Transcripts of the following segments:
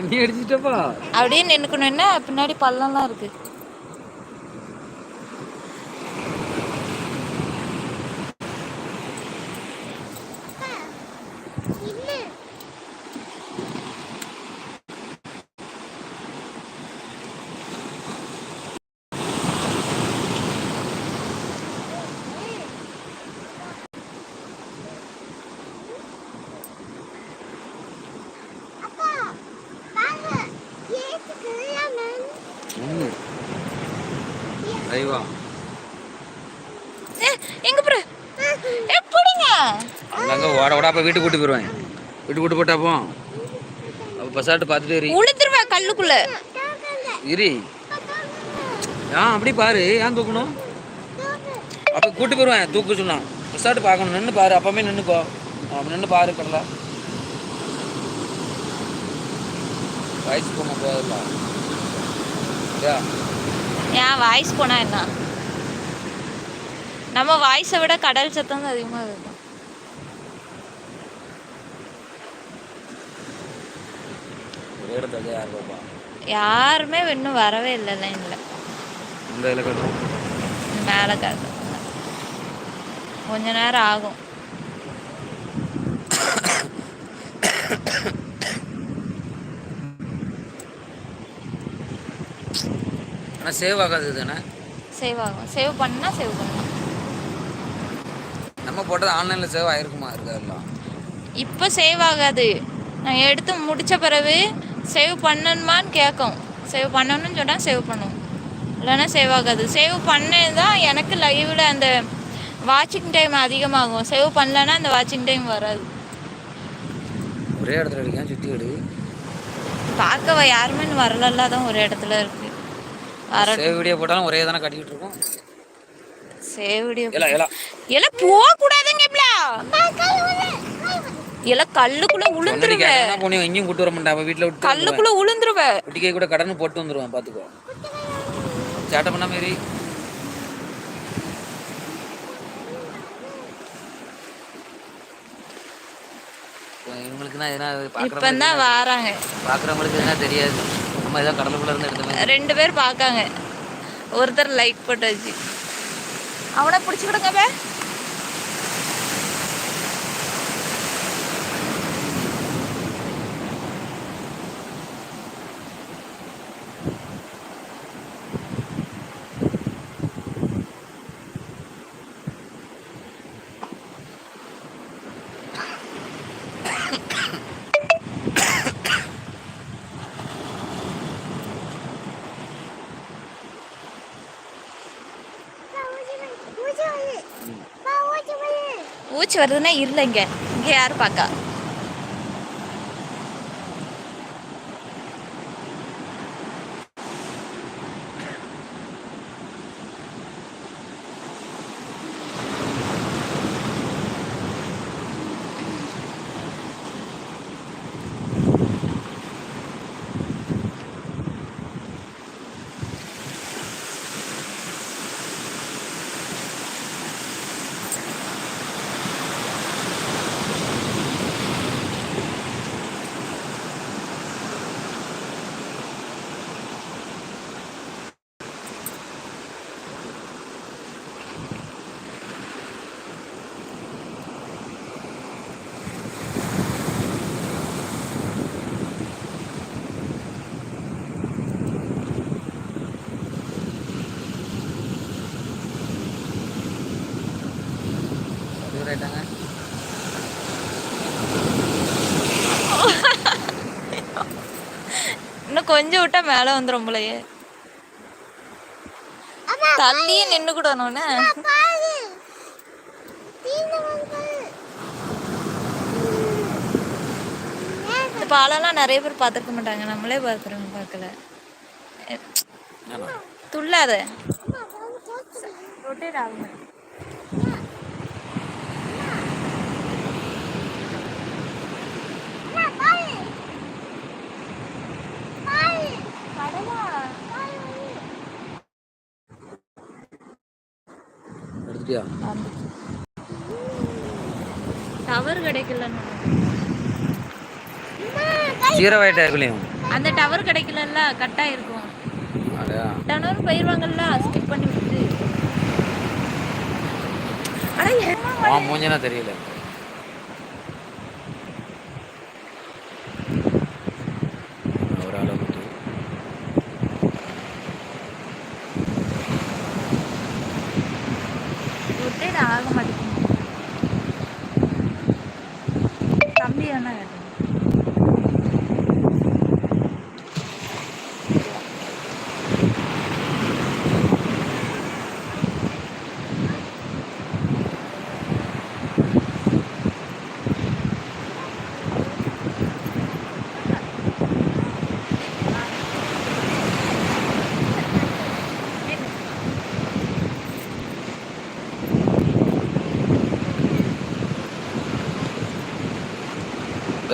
நீ அடிச்சிட்டப்பா. அப்படியே நின்னுக்கணும் என்ன பின்னாடி பள்ளம்லாம் இருக்கு. அப்போ வீட்டுக்கு கூட்டு போயிடுவேன் வீட்டுக்கு கூட்டு போட்டாப்போ அப்போ பசாட்டு பார்த்துட்டு இரு. உளுந்துருவா கல்லுக்குள்ள. இரு. ஆ அப்படி பாரு. ஏன் தூக்கணும்? அப்போ கூட்டு போயிடுவேன் தூக்க சொன்னான் பசாட்டு பார்க்கணும். நின்று பாரு. அப்பமே நின்றுக்கோ அப்போ நின்று பாரு கடல. வயசு போன போதில்ல ஏன் வாய்ஸ் போனா என்ன? நம்ம வாய்ஸை விட கடல் சத்தம் தான் அதிகமாக இருக்கும் இடத்துல யார் பாப்பா? யாருமே இன்னும் வரவே இல்லை லைனில் அந்த இதில் கட்டுறோம் மேலே காட்டுறாங்க கொஞ்ச நேரம் ஆகும். ஆனால் சேவ் ஆகாது தானே? சேவ் ஆகும். சேவ் பண்ணா சேவ் பண்ணலாம். நம்ம போட்டது ஆன்லைனில் சேவ் ஆயிருக்குமா? இருக்காதுலாம் இப்போ சேவ் ஆகாது. நான் எடுத்து முடிச்ச பிறகு சேவ் பண்ணணுமான்னு கேட்கும். சேவ் பண்ணணும்னு சொன்னால் சேவ் பண்ணும். இல்லைன்னா சேவ் ஆகாது. சேவ் பண்ணேன் தான் எனக்கு லைவில் அந்த வாட்சிங் டைம் அதிகமாகும். சேவ் பண்ணலன்னா அந்த வாட்சிங் டைம் வராது. ஒரே இடத்துல அடிக்காம சுற்றி எடு. பார்க்க யாருமே வரலல்ல. தான் ஒரு இடத்துல இருக்கு. வர சேவ் வீடியோ போட்டாலும் ஒரே தானே கட்டிக்கிட்டு இருக்கோம். சேவ் வீடியோ எல்லாம் போக கூடாதுங்க எல்லாம் கல்லுக்குள்ள உளுந்துருவேன் பண்ணி எங்கேயும் கூட்டு வர மாட்டேன் வீட்டில் விட்டு. கல்லுக்குள்ள உளுந்துருவேன் குட்டிக்கை கூட கடன் போட்டு வந்துருவேன் பார்த்துக்கோ சேட்டை பண்ண மாரி. இவங்களுக்கு தான் எதனா இப்போ தான் வராங்க. பார்க்குறவங்களுக்கு எதனா தெரியாது. நம்ம ஏதோ கடலுக்குள்ள இருந்து எடுத்த ரெண்டு பேர் பார்க்காங்க ஒருத்தர் லைக் போட்டாச்சு. அவனை பிடிச்சிக்கிடுங்க பே ஊச்சி வருதுன்னா இல்லைங்க. இங்கே இங்க பார்க்கா இன்னும் கொஞ்சம் விட்டா மேலே வந்துடும் போலயே. தள்ளியே நின்று கூடணும்னு இந்த பாலெல்லாம் நிறைய பேர் பார்த்துருக்க மாட்டாங்க. நம்மளே பார்க்குறோம் பார்க்கல. துள்ளாத. ரொட்டேட் ஆகும் எடுத்துட்டியா டவர் கிடைக்கல ஜீரோ ஆயிட்டா இருக்குல்லையும் அந்த டவர் கிடைக்கலல்ல கட் ஆயிருக்கும் டனவர் போயிருவாங்கல்ல ஸ்கிப் பண்ணி விட்டு அட ஏம்மா ஆ மூஞ்சனா தெரியல.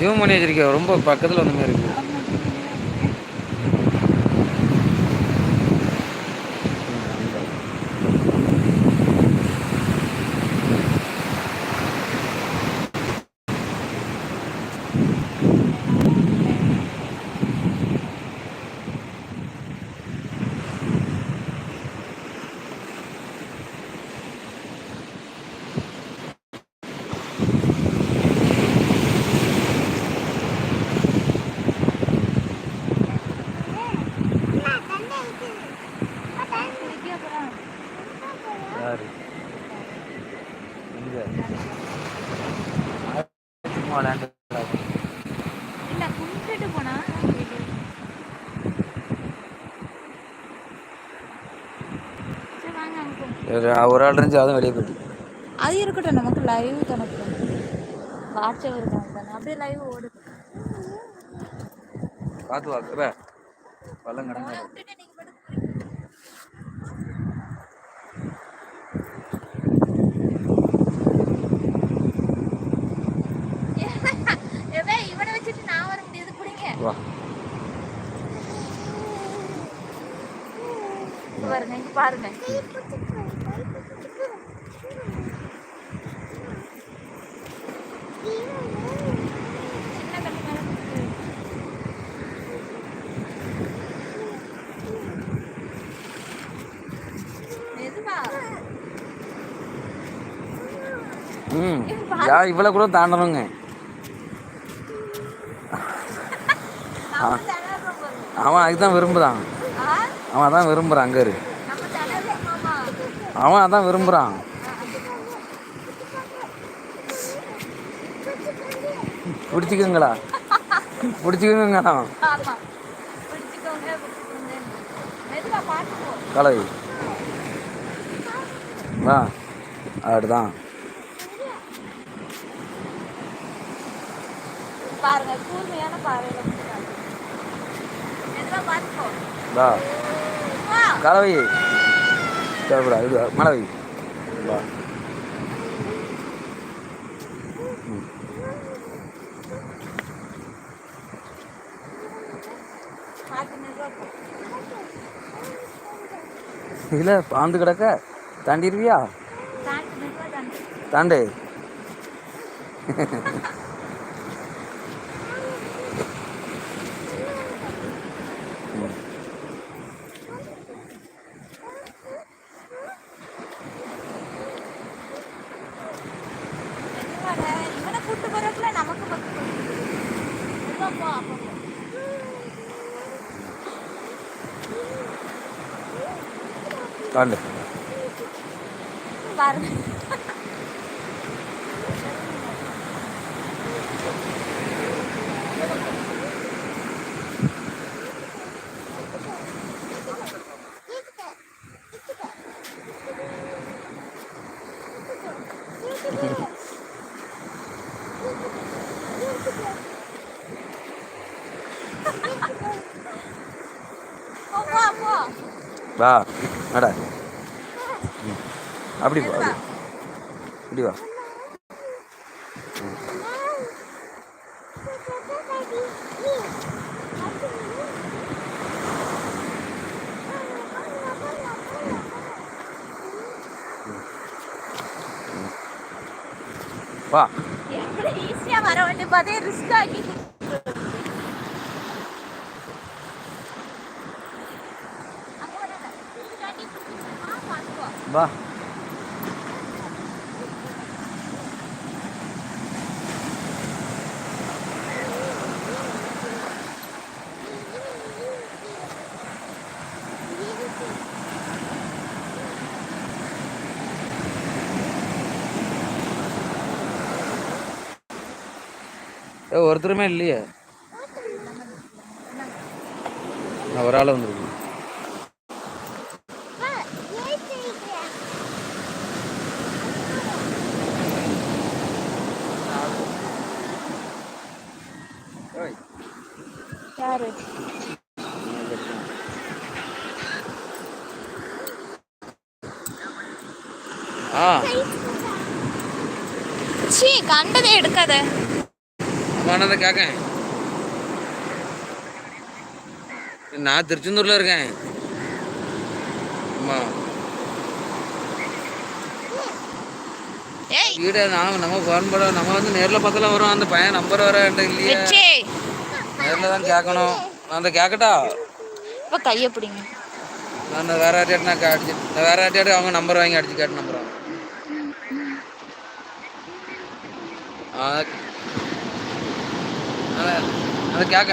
ஜூம் பண்ணி வச்சிருக்கேன் ரொம்ப பக்கத்தில் வந்த மாதிரி இருக்கு யாரு எங்க சும்மா விளையாண்டு இல்ல கும்பிட்டு போனா. ஒரு ஆள் இருந்துச்சு அதுவும் வெளியே போயிட்டு. அது இருக்கட்டும் நமக்கு லைவ் கணக்கு வாட்ச் அவர் தானே அப்படியே லைவ் ஓடுது. பார்த்து வாக்குற பள்ளம் கிடங்க வா. பாருங்க பாருங்க. ம். யா இவ்வளோ கூட தாண்டணுங்க. நம்ம அவன் அதுதான் விரும்புகிறான் அவன் அதான் விரும்புகிறான் அங்கே இரு. அவன் அதான் விரும்புகிறான் பிடிச்சிக்கோங்களா. பிடிச்சிக்கோங்க கலை. வா. அப்படிதான் பாருங்க கூர்மையான பார்வையில வா. கலவை. தேவைப்படா இது மலவை வா. பாந்து கிடக்க தாண்டிடுவியா தாண்டி மெதுவா தாண்டி. தாண்டு ம். மெதுவாடா. இவனை கூட்டு போறதுக்குள்ள நமக்கு பத்து போகுது. மெதுவா போ, அப்போ போ. தாண்டு வா நட அப்படி வா அப்படி. வா. வா. எவ்வளோ ஈஸியாக வர வேண்டிய பார்த்தே ரிஸ்க் ஆகி வா. ஏ ஒருத்தருமே இல்லையே. ஒரு ஆள் வந்துருக்கு யாரு ஆ சீ கண்டதே எடுக்காத அம்மானதை கேட்கேன் நான் திருச்செந்தூர்ல இருக்கேன். அம்மா. வீடு நாம நம்ம ஃபோன் பண்ண நம்ம வந்து நேரில் பார்த்தாலும் வரும். அந்த பையன் நம்பர் வர இல்லையே. நேரில் தான் கேட்கணும். நான் அந்த கேட்கட்டா இப்போ கையை பிடிங்க. நான் வேற யார்ட்டியாட்டு நான் அடிச்சு நான் வேற யார்ட்டியாட்டு அவங்க நம்பர் வாங்கி அடிச்சு கேட்ட நம்பர் அதை அதை கேட்க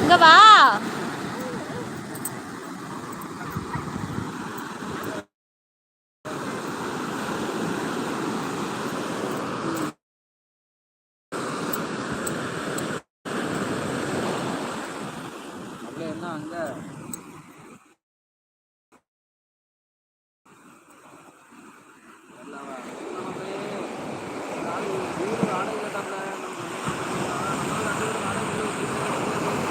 இங்க வா அப்படியே என்ன அங்க வச்சு தண்ணிக்கிட்ட போகாத அவங்க வந்து என்கிட்ட வந்து ஒரு அஞ்சு ஆறு ரூபா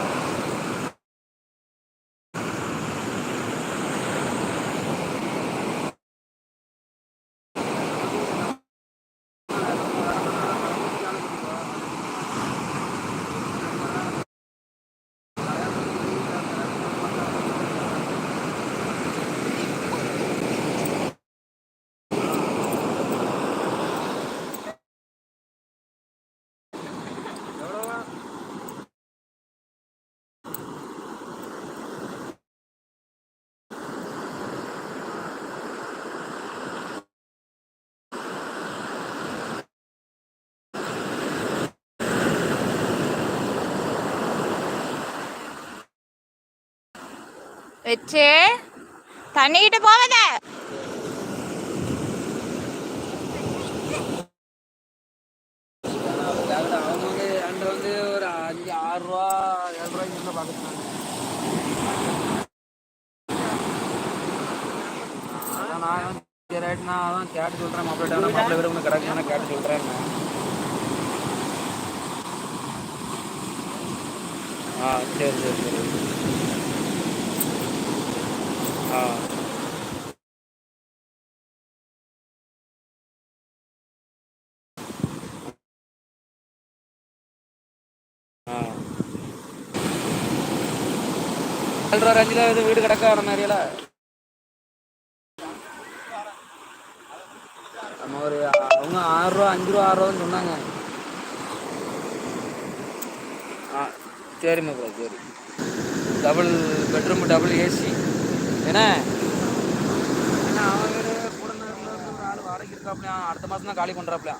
ஏழு ரூபாய்க்கு வச்சு தண்ணிக்கிட்டு அதான் நான் வந்து அதான் கேட்டு சொல்கிறேன் மாப்பிள்ளை மாப்பிள்ளை விரும்புன கிடக்கு கேட்டு சொல்கிறேன் ஆ சரி சரி சரி. ஆ. ஆ. ரேஞ்சில் இது வீடு கிடக்கா நம்ம ஏரியாவில் நம்ம ஒரு அவங்க ஆறு ரூபா அஞ்சு ரூபா ஆறு ரூபான்னு சொன்னாங்க. ஆ சரிம்மா ப்ரோ சரி. டபுள் பெட்ரூம் டபுள் ஏசி என்ன? ஏன்னா அவன் கூட ஒரு ஆள் வாடகைக்கு இருக்காப்லையா? அடுத்த மாதம் தான் காலி பண்ணுறாப்லையா